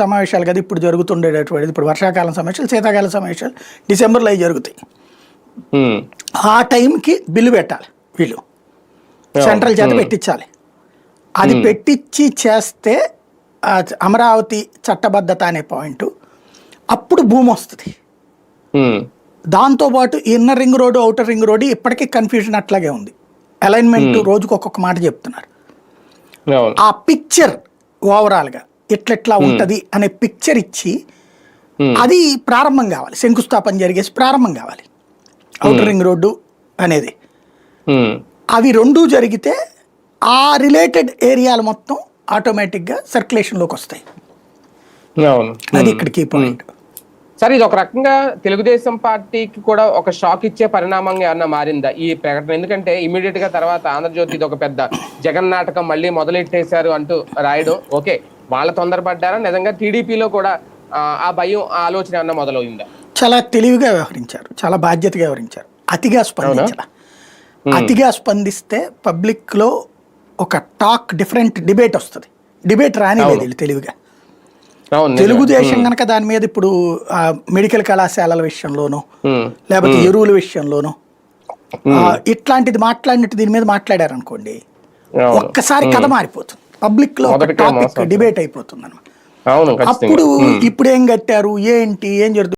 సమావేశాలు కదా ఇప్పుడు జరుగుతుండేటటువంటిది. ఇప్పుడు వర్షాకాలం సమావేశాలు శీతాకాలం సమావేశాలు డిసెంబర్లో అవి జరుగుతాయి. ఆ టైంకి బిల్లు పెట్టాలి వీళ్ళు. సెంట్రల్ చేత పెట్టించాలి. అది పెట్టించి చేస్తే అమరావతి చట్టబద్ధత అనే పాయింట్ అప్పుడు భూమి వస్తుంది. దాంతోపాటు inner ring road outer ring road ఇప్పటికీ కన్ఫ్యూజన్ అట్లాగే ఉంది. అలైన్మెంట్ రోజుకు ఒక్కొక్క మాట చెప్తున్నారు. ఆ పిక్చర్ ఓవరాల్గా ఎట్లెట్లా ఉంటుంది అనే పిక్చర్ ఇచ్చి అది ప్రారంభం కావాలి. శంకుస్థాపన జరిగేసి ప్రారంభం కావాలి. అవుటర్ రింగ్ రోడ్డు అనేది. అవి రెండూ జరిగితే ఆ రిలేటెడ్ ఏరియాలు మొత్తం ఆటోమేటిక్గా సర్క్యులేషన్లోకి వస్తాయి. అది ఇక్కడ కీ పాయింట్ సరే ఇది ఒక రకంగా తెలుగుదేశం పార్టీకి కూడా ఒక షాక్ ఇచ్చే పరిణామంగా ఏమన్నా మారిందా? ఈ ప్రకటన ఎందుకంటే ఇమీడియట్గా తర్వాత ఆంధ్రజ్యోతి ఇది ఒక పెద్ద జగన్ నాటకం మళ్ళీ మొదలెట్టేశారు అంటూ రాయడం. ఓకే. వాళ్ళ తొందరపడ్డారా? నిజంగా టీడీపీలో కూడా ఆ, భయం ఆలోచన ఏమన్నా మొదలైందా? చాలా తెలివిగా వ్యవహరించారు. చాలా బాధ్యతగా వ్యవహరించారు. అతిగా స్పందించాల. అతిగా స్పందిస్తే పబ్లిక్లో ఒక టాక్ డిఫరెంట్ డిబేట్ వస్తుంది. డిబేట్ రానిలేదు వీళ్ళు తెలివిగా. తెలుగుదేశం కనుక దాని మీద ఇప్పుడు మెడికల్ కళాశాలల విషయంలోనూ లేకపోతే ఎరువుల విషయంలోనూ ఇట్లాంటిది మాట్లాడినట్టు దీని మీద మాట్లాడారు అనుకోండి ఒక్కసారి కథ మారిపోతుంది. పబ్లిక్లో టాపిక్. డిబేట్ అయిపోతుంది అనమాట అప్పుడు ఇప్పుడు ఏం కట్టారు? ఏంటి? ఏం జరుగుతుంది?